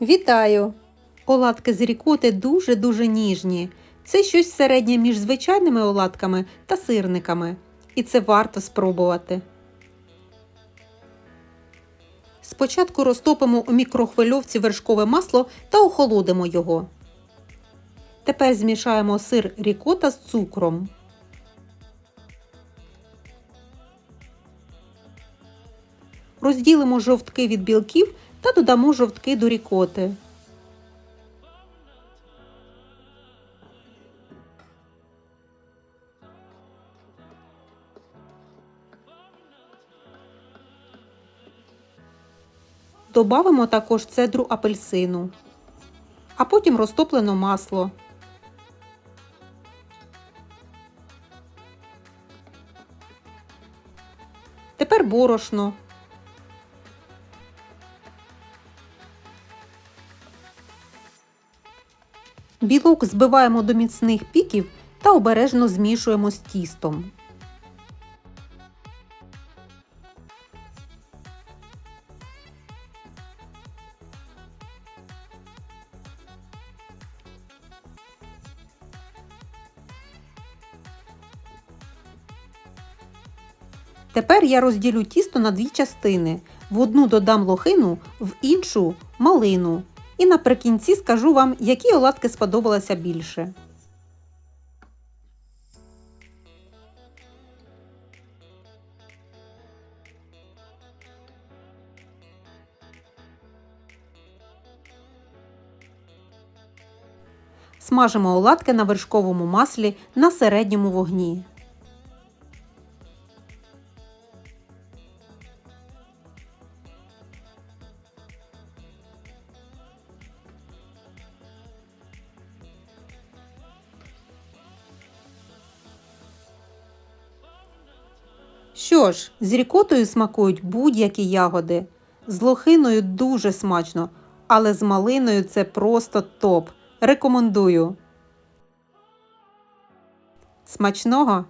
Вітаю! Оладки з рікоти дуже-дуже ніжні. Це щось середнє між звичайними оладками та сирниками. І це варто спробувати. Спочатку розтопимо у мікрохвильовці вершкове масло та охолодимо його. Тепер змішаємо сир рікота з цукром. Розділимо жовтки від білків та додамо жовтки до рікоти. Добавимо також цедру апельсину, а потім розтоплене масло. Тепер борошно. Білок збиваємо до міцних піків та обережно змішуємо з тістом. Тепер я розділю тісто на дві частини. В одну додам лохину, в іншу малину. І наприкінці скажу вам, які оладки сподобалися більше. Смажимо оладки на вершковому маслі на середньому вогні. Що ж, з рікотою смакують будь-які ягоди. З лохиною дуже смачно, але з малиною це просто топ. Рекомендую. Смачного!